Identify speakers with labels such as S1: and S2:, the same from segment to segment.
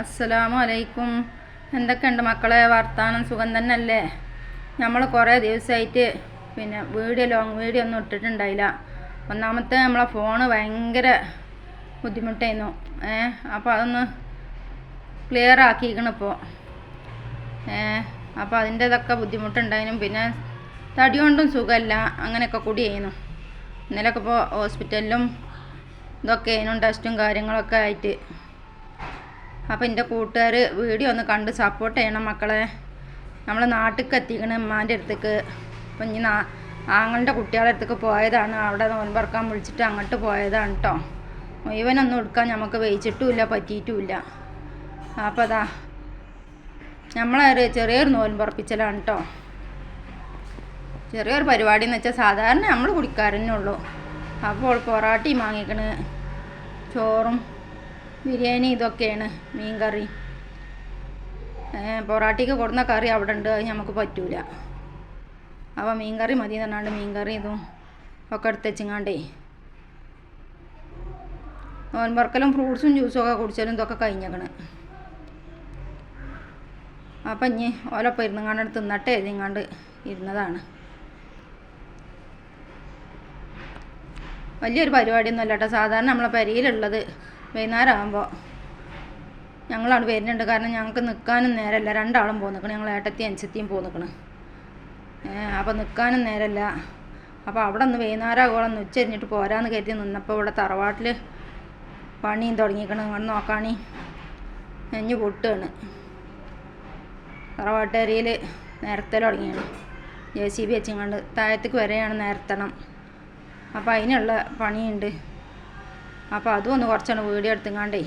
S1: അസ്സലാമു അലൈക്കും എന്തൊക്കെയുണ്ട് മക്കളെ? വർത്താനം സുഖം തന്നെയല്ലേ? നമ്മൾ കുറേ ദിവസമായിട്ട് പിന്നെ വീഡിയോ ലോങ് വീഡിയോ ഒന്നും ഇട്ടിട്ടുണ്ടായില്ല. ഒന്നാമത്തെ നമ്മളെ ഫോണ് ഭയങ്കര ബുദ്ധിമുട്ടായിരുന്നു. ഏ അപ്പോൾ അതൊന്ന് ക്ലിയർ ആക്കിയിരിക്കണം ഇപ്പോൾ ഏ അപ്പോൾ അതിന്റെതൊക്കെ ബുദ്ധിമുട്ടുണ്ടായിരുന്നു പിന്നെ തടി കൊണ്ടും സുഖമല്ല അങ്ങനെയൊക്കെ കൂടി ചെയ്യുന്നു ഇന്നലെയൊക്കെ ഇപ്പോൾ ഹോസ്പിറ്റലിലും ഇതൊക്കെ ആയിരുന്നു ടെസ്റ്റും കാര്യങ്ങളൊക്കെ ആയിട്ട്. അപ്പോൾ എന്റെ കൂട്ടുകാർ വീഡിയോ ഒന്ന് കണ്ട് സപ്പോർട്ട് ചെയ്യണം മക്കളെ. നമ്മൾ നാട്ടിലേക്ക് എത്തിക്കണം ഉമ്മാന്റെ അടുത്തേക്ക്. അപ്പം നാ ആങ്ങളുടെ കുട്ടികളുടെ അടുത്തേക്ക് പോയതാണ്. അവിടെ നോൻപറക്കാൻ വിളിച്ചിട്ട് അങ്ങോട്ട് പോയതാണ് കേട്ടോ മുഴുവനൊന്നും എടുക്കാൻ നമുക്ക് വെയിച്ചിട്ടുമില്ല പറ്റിയിട്ടുമില്ല. അപ്പോൾ അതാ നമ്മളൊരു ചെറിയൊരു നോൻപറപ്പിച്ചലാണ് കേട്ടോ ചെറിയൊരു പരിപാടി എന്ന് വെച്ചാൽ സാധാരണ നമ്മൾ കുടിക്കാറന്നെ ഉള്ളൂ. അപ്പോൾ പൊറാട്ടയും വാങ്ങിക്കണ്. ചോറും ബിരിയാണി ഇതൊക്കെയാണ് മീൻ കറി. പൊറാട്ടിക്ക് കൊടുന്ന കറി അവിടെ ഉണ്ട് അത് നമുക്ക് പറ്റൂല. അപ്പോൾ മീൻ കറി മതി പറഞ്ഞാണ്ട് മീൻ കറി ഇതും ഒക്കെ എടുത്ത് വെച്ചിങ്ങാണ്ടേ. നോൻപറക്കലും ഫ്രൂട്ട്സും ജ്യൂസും ഒക്കെ കുടിച്ചാലും ഇതൊക്കെ കഴിഞ്ഞേക്കണ്. അപ്പം ഇനി ഓലപ്പം ഇരുന്നങ്ങാണ്ട് തിന്നട്ടെ എഴുതിങ്ങാണ്ട് ഇരുന്നതാണ്. വലിയൊരു പരിപാടിയൊന്നും അല്ല കേട്ടോ. സാധാരണ നമ്മളെ പരിയിലുള്ളത് വൈകുന്നേരം ആകുമ്പോൾ ഞങ്ങളവിടെ വരുന്നുണ്ട്. കാരണം ഞങ്ങൾക്ക് നിൽക്കാനും നേരമല്ല. രണ്ടാളും പോകുന്നു നിൽക്കണം ഞങ്ങൾ ഏട്ടത്തിയും അഞ്ചത്തിയും പോകുന്നു നിൽക്കണം അപ്പോൾ നിൽക്കാനും നേരമല്ല. അപ്പോൾ അവിടെ നിന്ന് വൈകുന്നേരം ഒന്ന് ഉച്ചരിഞ്ഞിട്ട് പോരാന്ന് കരുതി നിന്നപ്പോൾ ഇവിടെ തറവാട്ടിൽ പണിയും തുടങ്ങിക്കണം. ഇങ്ങോട്ട് നോക്കാണി. നെഞ്ഞ് പൊട്ടുകയാണ്. തറവാട്ടേരിയിൽ നേരത്തെ തുടങ്ങിയാണ്. ജെ സി ബി വെച്ചിങ്ങാണ്ട് താഴത്തേക്ക് വരെയാണ് നേരത്തണം. അപ്പോൾ അതിനുള്ള പണിയുണ്ട്. അപ്പോൾ അതും ഒന്ന് കുറച്ചാണ് വീഡിയോ എടുത്തുങ്ങാണ്ടേ.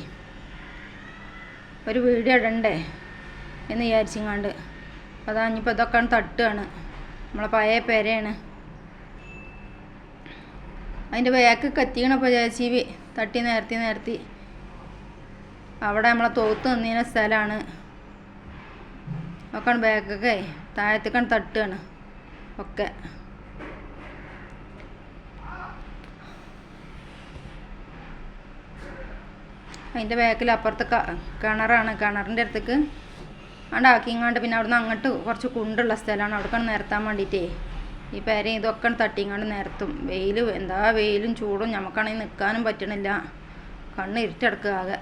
S1: ഒരു വീഡിയോ ഇടണ്ടേ എന്ന് വിചാരിച്ചിങ്ങാണ്ട്. അതാ ഇനിയിപ്പോൾ ഇതൊക്കെ തട്ടുകയാണ് നമ്മളെ പഴയ പേരയാണ്. അതിന്റെ ബാക്ക് കത്തിക്കണപ്പോൾ ചേച്ചി തട്ടി നേരത്തി നേരത്തി. അവിടെ നമ്മളെ തോത്ത് നിന്നിന സ്ഥലമാണ്. ഒക്കെയാണ് ബാക്കൊക്കെ താഴത്തേക്കാണ് തട്ടുകയാണ് ഒക്കെ. അതിന്റെ ബാക്കിൽ അപ്പുറത്ത് കിണറാണ്. കിണറിന്റെ അടുത്തേക്ക് അവിടെ ആക്കിങ്ങാണ്ട് പിന്നെ അവിടുന്ന് അങ്ങോട്ട് കുറച്ച് കുണ്ടുള്ള സ്ഥലമാണ്. അവിടേക്കാണ് നിരത്താൻ വേണ്ടിയിട്ടേ ഈ പേര ഇതൊക്കെ തട്ടിങ്ങാണ്ട് നിരത്തും. വെയിൽ എന്താ വെയിലും ചൂടും. നമുക്കാണെങ്കിൽ നിൽക്കാനും പറ്റണില്ല. കണ്ണ് ഇരുട്ടടക്കുക ആകെ.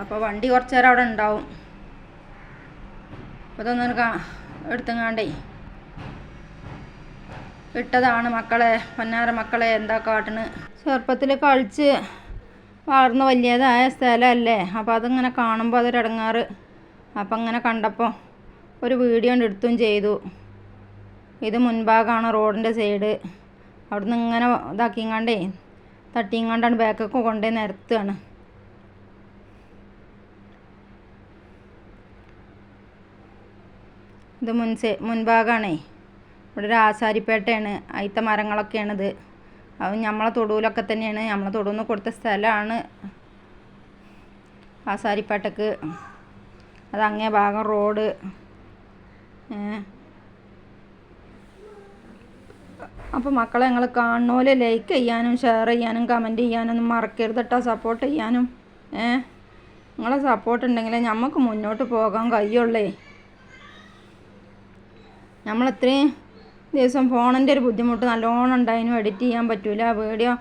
S1: അപ്പോൾ വണ്ടി കുറച്ച് നേരം അവിടെ ഉണ്ടാവും. അപ്പോൾ ഇതൊന്നും എടുത്തുങ്ങാണ്ടേ. ഇട്ടതാണ് മക്കളെ പൊന്നാര മക്കളെ എന്താ കാട്ടണ് ചെറുപ്പത്തിൽ കളിച്ച് വളർന്ന് വലിയതായ സ്ഥലമല്ലേ അപ്പോൾ അതിങ്ങനെ കാണുമ്പോൾ അതൊരടങ്ങാറ് അപ്പം അങ്ങനെ കണ്ടപ്പോൾ ഒരു വീഡിയോ എടുത്തും ചെയ്തു. ഇത് മുൻഭാഗമാണ് റോഡിന്റെ സൈഡ്. അവിടുന്ന് ഇങ്ങനെ ഇതാക്കിങ്ങാണ്ടേ തട്ടിങ്ങാണ്ടാണ് ബാക്കൊക്കെ കൊണ്ടേ നിരത്തുകയാണ്. ഇത് മുൻ മുൻഭാഗമാണേ ഇവിടെ ഒരു ആശാരിപ്പേട്ടയാണ്. അയിത്ത മരങ്ങളൊക്കെയാണിത്. അത് നമ്മളെ തൊടുവിലൊക്കെ തന്നെയാണ്. നമ്മളെ തൊടുന്ന് കൊടുത്ത സ്ഥലമാണ് ആശാരിപ്പേട്ടക്ക്. അത് അങ്ങേ ഭാഗം റോഡ്. അപ്പോൾ മക്കളെ ഞങ്ങൾ കാണുന്നപോലെ ലൈക്ക് ചെയ്യാനും ഷെയർ ചെയ്യാനും കമന്റ് ചെയ്യാനൊന്നും മറക്കരുത് കേട്ടോ സപ്പോർട്ട് ചെയ്യാനും. ഏ. നിങ്ങളെ സപ്പോർട്ട് ഉണ്ടെങ്കിലേ നമുക്ക് മുന്നോട്ട് പോകാൻ കഴിയുള്ളേ. നമ്മൾ ഇത്രയും ദിവസം ഫോണിന്റെ ഒരു ബുദ്ധിമുട്ട് നല്ലോണം ഉണ്ടായിരുന്നു എഡിറ്റ് ചെയ്യാൻ പറ്റൂല വീഡിയോ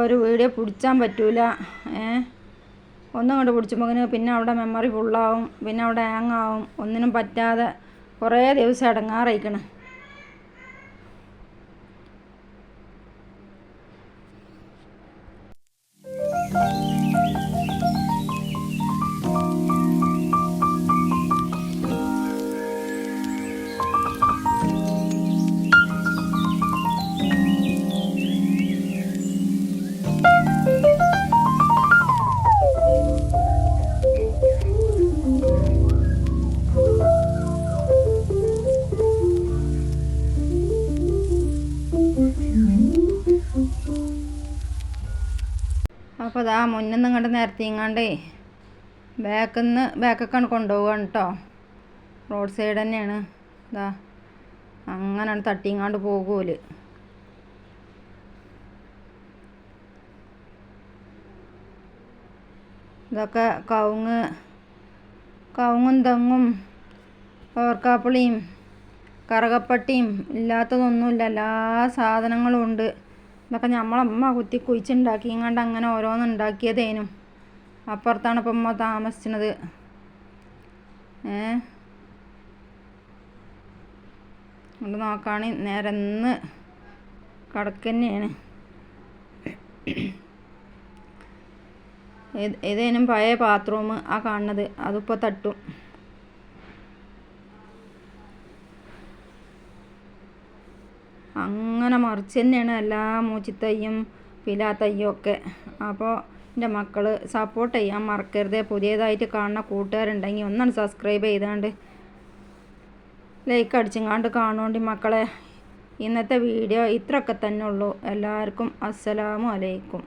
S1: ഒരു വീഡിയോ പിടിച്ചാൻ പറ്റൂല ഏ? ഒന്നും കൊണ്ട് പിടിച്ചുമ്പോൾ പിന്നെ അവിടെ മെമ്മറി ഫുള്ളാവും പിന്നെ അവിടെ ഹാങ് ആവും ഒന്നിനും പറ്റാതെ കുറേ ദിവസം ഇടങ്ങാറായിക്കണ് അപ്പോൾ അതാ മുന്നിൽ നിന്ന് ഇങ്ങോട്ട് നിരത്തിങ്ങാണ്ടേ ബാക്കിൽ നിന്ന് ബാക്കൊക്കെയാണ് കൊണ്ടുപോകാണ് കേട്ടോ റോഡ് സൈഡ് തന്നെയാണ്. ഇതാ അങ്ങനെയാണ് തട്ടിങ്ങാണ്ട് പോകൂൽ. ഇതൊക്കെ കവുങ്ങ് കവുങ്ങും തെങ്ങും ഓർക്കാപ്പിളിയും കറുകപ്പട്ടിയും ഇല്ലാത്തതൊന്നുമില്ല. എല്ലാ സാധനങ്ങളും ഉണ്ട്. ഇതൊക്കെ നമ്മളമ്മ കുത്തി കുഴിച്ചുണ്ടാക്കി ഇങ്ങാണ്ട് അങ്ങനെ ഓരോന്ന് ഉണ്ടാക്കിയതേനും. അപ്പുറത്താണ് ഇപ്പം അമ്മ താമസിച്ചത്. ഏ? കൊണ്ട് നോക്കുകയാണെങ്കിൽ നിരന്ന് കടക്കന്നെയാണ്. ഏതേനും പഴയ ബാത്റൂം ആ കാണുന്നത്. അതിപ്പോൾ തട്ടും. അങ്ങനെ മറിച്ച് തന്നെയാണ് എല്ലാ മൂച്ചിത്തയ്യും പിലാത്തയ്യും ഒക്കെ. അപ്പോൾ എന്റെ മക്കൾ സപ്പോർട്ട് ചെയ്യാൻ മറക്കരുത്. പുതിയതായിട്ട് കാണുന്ന കൂട്ടുകാരുണ്ടെങ്കിൽ ഒന്നാണ് സബ്സ്ക്രൈബ് ചെയ്താണ്ട് ലൈക്ക് അടിച്ചങ്ങാണ്ട് കാണുകൊണ്ട് മക്കളെ. ഇന്നത്തെ വീഡിയോ ഇത്രയൊക്കെ തന്നെ ഉള്ളൂ. എല്ലാവർക്കും അസ്സലാമു അലൈക്കും.